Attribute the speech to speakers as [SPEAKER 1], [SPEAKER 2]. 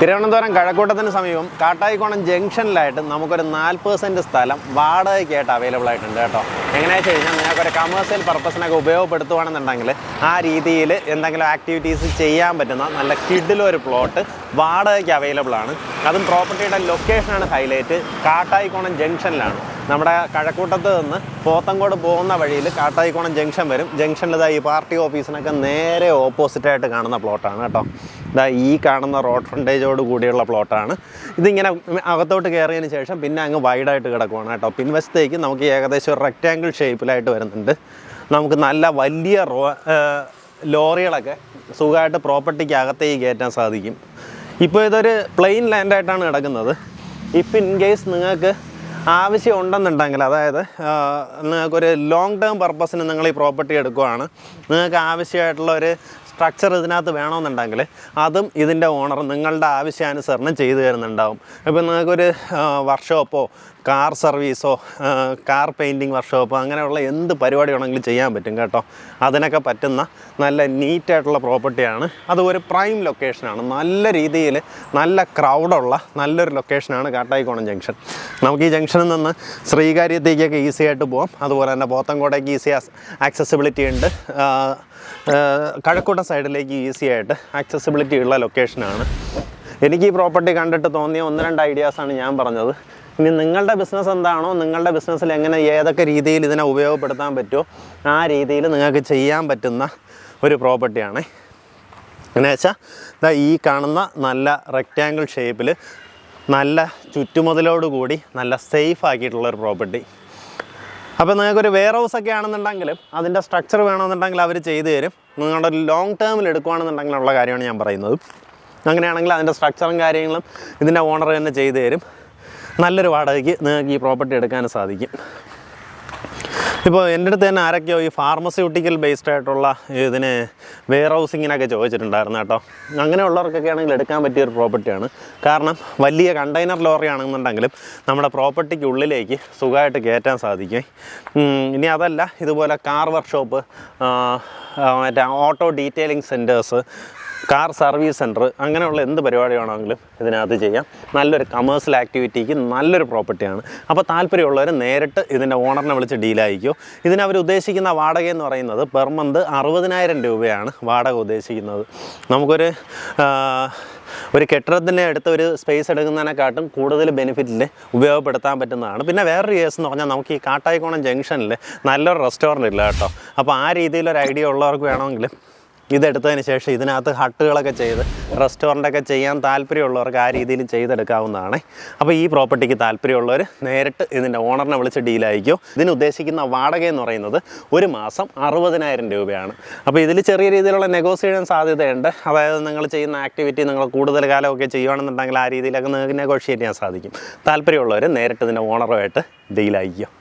[SPEAKER 1] തിരുവനന്തപുരം കഴക്കൂട്ടത്തിന് സമീപം കാട്ടായിക്കോണം ജംഗ്ഷനിലായിട്ട് നമുക്കൊരു നാൽപ്പത് സെന്റ് സ്ഥലം വാടകയ്ക്കായിട്ട് അവൈലബിൾ ആയിട്ടുണ്ട് കേട്ടോ. എങ്ങനെയാണെന്ന് വെച്ച് കഴിഞ്ഞാൽ നിങ്ങൾക്കൊരു കമേഴ്സ്യൽ പർപ്പസിനൊക്കെ ഉപയോഗപ്പെടുത്തുകയാണെന്നുണ്ടെങ്കിൽ ആ രീതിയിൽ എന്തെങ്കിലും ആക്ടിവിറ്റീസ് ചെയ്യാൻ പറ്റുന്ന നല്ല കിഡിലൊരു പ്ലോട്ട് വാടകയ്ക്ക് അവൈലബിൾ ആണ്. അതും പ്രോപ്പർട്ടിയുടെ ലൊക്കേഷനാണ് ഹൈലൈറ്റ്. കാട്ടായിക്കോണം ജംഗ്ഷനിലാണ്. നമ്മുടെ കഴക്കൂട്ടത്ത് നിന്ന് പോത്തങ്കോട് പോകുന്ന വഴിയിൽ കാട്ടായിക്കോണം ജംഗ്ഷൻ വരും. ജംഗ്ഷനിൽ ഇതാ ഈ പാർട്ടി ഓഫീസിനൊക്കെ നേരെ ഓപ്പോസിറ്റായിട്ട് കാണുന്ന പ്ലോട്ടാണ് കേട്ടോ. ഇതാ ഈ കാണുന്ന റോഡ് ഫ്രണ്ടേജോട് കൂടിയുള്ള പ്ലോട്ടാണ്. ഇതിങ്ങനെ അകത്തോട്ട് കയറിയതിന് ശേഷം പിന്നെ അങ്ങ് വൈഡായിട്ട് കിടക്കുവാണ് കേട്ടോ. പിൻവശത്തേക്ക് നമുക്ക് ഏകദേശം ഒരു റെക്റ്റാങ്കിൾ ഷേപ്പിലായിട്ട് വരുന്നുണ്ട്. നമുക്ക് നല്ല വലിയ റോ ലോറികളൊക്കെ സുഖമായിട്ട് പ്രോപ്പർട്ടിക്ക് അകത്തേക്ക് കയറ്റാൻ സാധിക്കും. ഇപ്പോൾ ഇതൊരു പ്ലെയിൻ ലാൻഡായിട്ടാണ് കിടക്കുന്നത്. ഇപ്പം ഇൻ കേസ് നിങ്ങൾക്ക് ആവശ്യം ഉണ്ടെന്നുണ്ടെങ്കിൽ അതായത് നിങ്ങൾക്കൊരു ലോങ് ടേം പർപ്പസിന് നിങ്ങൾ ഈ പ്രോപ്പർട്ടി എടുക്കുവാണ്. നിങ്ങൾക്ക് ആവശ്യമായിട്ടുള്ള ഒരു സ്ട്രക്ചർ ഇതിനകത്ത് വേണമെന്നുണ്ടെങ്കിൽ അതും ഇതിന്റെ ഓണർ നിങ്ങളുടെ ആവശ്യാനുസരണം ചെയ്തു തരുന്നുണ്ടാവും. ഇപ്പം നിങ്ങൾക്കൊരു വർക്ക്ഷോപ്പോ കാർ സർവീസോ കാർ പെയിന്റിങ് വർക്ക്ഷോപ്പോ അങ്ങനെയുള്ള എന്ത് പരിപാടി വേണമെങ്കിലും ചെയ്യാൻ പറ്റും കേട്ടോ. അതിനൊക്കെ പറ്റുന്ന നല്ല നീറ്റായിട്ടുള്ള പ്രോപ്പർട്ടിയാണ് അത് ഒരു പ്രൈം ലൊക്കേഷനാണ് നല്ല രീതിയിൽ നല്ല ക്രൗഡുള്ള നല്ലൊരു ലൊക്കേഷനാണ് കാട്ടായിക്കോണം ജംഗ്ഷൻ നമുക്ക് ഈ ജംഗ്ഷനിൽ നിന്ന് ശ്രീകാര്യത്തേക്കൊക്കെ ഈസി ആയിട്ട് പോകാം അതുപോലെ തന്നെ പോത്തങ്കോടേക്ക് ഈസി ആക്സസിബിലിറ്റി ഉണ്ട്. കഴക്കൂട്ടം സൈഡിലേക്ക് ഈസി ആയിട്ട് ആക്സസിബിലിറ്റി ഉള്ള ലൊക്കേഷനാണ് എനിക്ക് ഈ പ്രോപ്പർട്ടി കണ്ടിട്ട് തോന്നിയ ഒന്ന് രണ്ട് ഐഡിയാസാണ് ഞാൻ പറഞ്ഞത്. ഇനി നിങ്ങളുടെ ബിസിനസ് എന്താണോ നിങ്ങളുടെ ബിസിനസ്സിൽ എങ്ങനെ ഏതൊക്കെ രീതിയിൽ ഇതിനെ ഉപയോഗപ്പെടുത്താൻ പറ്റുമോ ആ രീതിയിൽ നിങ്ങൾക്ക് ചെയ്യാൻ പറ്റുന്ന ഒരു പ്രോപ്പർട്ടിയാണ് എന്നു വെച്ചാൽ ഇതാ ഈ കാണുന്ന നല്ല റെക്റ്റാങ്കിൾ ഷേപ്പിൽ നല്ല ചുറ്റുമുതലോടുകൂടി നല്ല സേഫ് ആക്കിയിട്ടുള്ള ഒരു പ്രോപ്പർട്ടി അപ്പോൾ നിങ്ങൾക്കൊരു വെയർ ഹൗസ് ഒക്കെ ആണെന്നുണ്ടെങ്കിൽ അതിന്റെ സ്ട്രക്ചർ വേണമെന്നുണ്ടെങ്കിൽ അവർ ചെയ്തു തരും. നിങ്ങളുടെ ഒരു ലോങ് ടേമിൽ എടുക്കുകയാണെന്നുണ്ടെങ്കിലുള്ള കാര്യമാണ് ഞാൻ പറയുന്നത്. അങ്ങനെയാണെങ്കിൽ അതിന്റെ സ്ട്രക്ചറും കാര്യങ്ങളും ഇതിന്റെ ഓണർ തന്നെ ചെയ്തു തരും. നല്ലൊരു വാടകയ്ക്ക് നിങ്ങൾക്ക് ഈ പ്രോപ്പർട്ടി എടുക്കാൻ സാധിക്കും. ഇപ്പോൾ എന്റെ അടുത്ത് തന്നെ ആരൊക്കെയോ ഈ ഫാർമസ്യൂട്ടിക്കൽ ബേസ്ഡ് ആയിട്ടുള്ള ഇതിന് വെയർ ഹൗസിങ്ങിനൊക്കെ ചോദിച്ചിട്ടുണ്ടായിരുന്നു കേട്ടോ. അങ്ങനെയുള്ളവർക്കൊക്കെ ആണെങ്കിൽ എടുക്കാൻ പറ്റിയ ഒരു പ്രോപ്പർട്ടിയാണ് കാരണം വലിയ കണ്ടെയ്നർ ലോറി ആണെന്നുണ്ടെങ്കിലും നമ്മുടെ പ്രോപ്പർട്ടിക്ക് ഉള്ളിലേക്ക് സുഖമായിട്ട് കയറ്റാൻ സാധിക്കും. ഇനി അതല്ല ഇതുപോലെ കാർ വർക്ക്ഷോപ്പ് മറ്റേ auto detailing centres car service centre അങ്ങനെയുള്ള എന്ത് പരിപാടി വേണമെങ്കിലും ഇതിനകത്ത് ചെയ്യാം. നല്ലൊരു കമേഴ്സ്യൽ ആക്ടിവിറ്റിക്ക് നല്ലൊരു പ്രോപ്പർട്ടിയാണ് അപ്പോൾ താല്പര്യമുള്ളവർ നേരിട്ട് ഇതിന്റെ ഓണറിനെ വിളിച്ച് ഡീലായിരിക്കും ഇതിന് അവർ ഉദ്ദേശിക്കുന്ന വാടക എന്ന് പറയുന്നത് പെർ മന്ത് അറുപതിനായിരം രൂപയാണ് വാടക ഉദ്ദേശിക്കുന്നത്. നമുക്കൊരു ഒരു കെട്ടിടത്തിന്റെ അടുത്ത് ഒരു സ്പേസ് എടുക്കുന്നതിനെക്കാട്ടും കൂടുതൽ ബെനിഫിറ്റിൽ ഉപയോഗപ്പെടുത്താൻ പറ്റുന്നതാണ്. പിന്നെ വേറൊരു കേസ് എന്ന് പറഞ്ഞാൽ നമുക്ക് ഈ കാട്ടായിക്കോണം ജംഗ്ഷനിൽ നല്ലൊരു റെസ്റ്റോറന്റ് ഇല്ല കേട്ടോ. അപ്പോൾ ആ രീതിയിലൊരു ഐഡിയ ഉള്ളവർക്ക് വേണമെങ്കിൽ ഇതെടുത്തതിന് ശേഷം ഇതിനകത്ത് ഹട്ടുകളൊക്കെ ചെയ്ത് റെസ്റ്റോറന്റൊക്കെ ചെയ്യാൻ താല്പര്യമുള്ളവർക്ക് ആ രീതിയിൽ ചെയ്തെടുക്കാവുന്നതാണ്. അപ്പോൾ ഈ പ്രോപ്പർട്ടിക്ക് താല്പര്യമുള്ളവർ നേരിട്ട് ഇതിന്റെ ഓണറിനെ വിളിച്ച് ഡീലായിരിക്കും. ഇതിന് ഉദ്ദേശിക്കുന്ന വാടക എന്ന് പറയുന്നത് ഒരു മാസം അറുപതിനായിരം രൂപയാണ്. അപ്പോൾ ഇതിൽ ചെറിയ രീതിയിലുള്ള നെഗോസിയേഷൻ സാധ്യതയുണ്ട്. അതായത് നിങ്ങൾ ചെയ്യുന്ന ആക്ടിവിറ്റി നിങ്ങൾ കൂടുതൽ കാലമൊക്കെ ചെയ്യുകയാണെന്നുണ്ടെങ്കിൽ ആ രീതിയിലൊക്കെ നിങ്ങൾക്ക് നെഗോഷിയേറ്റ് ചെയ്യാൻ സാധിക്കും. താല്പര്യമുള്ളവർ നേരിട്ട് ഇതിന്റെ ഓണറുമായിട്ട് ഡീലായിരിക്കും.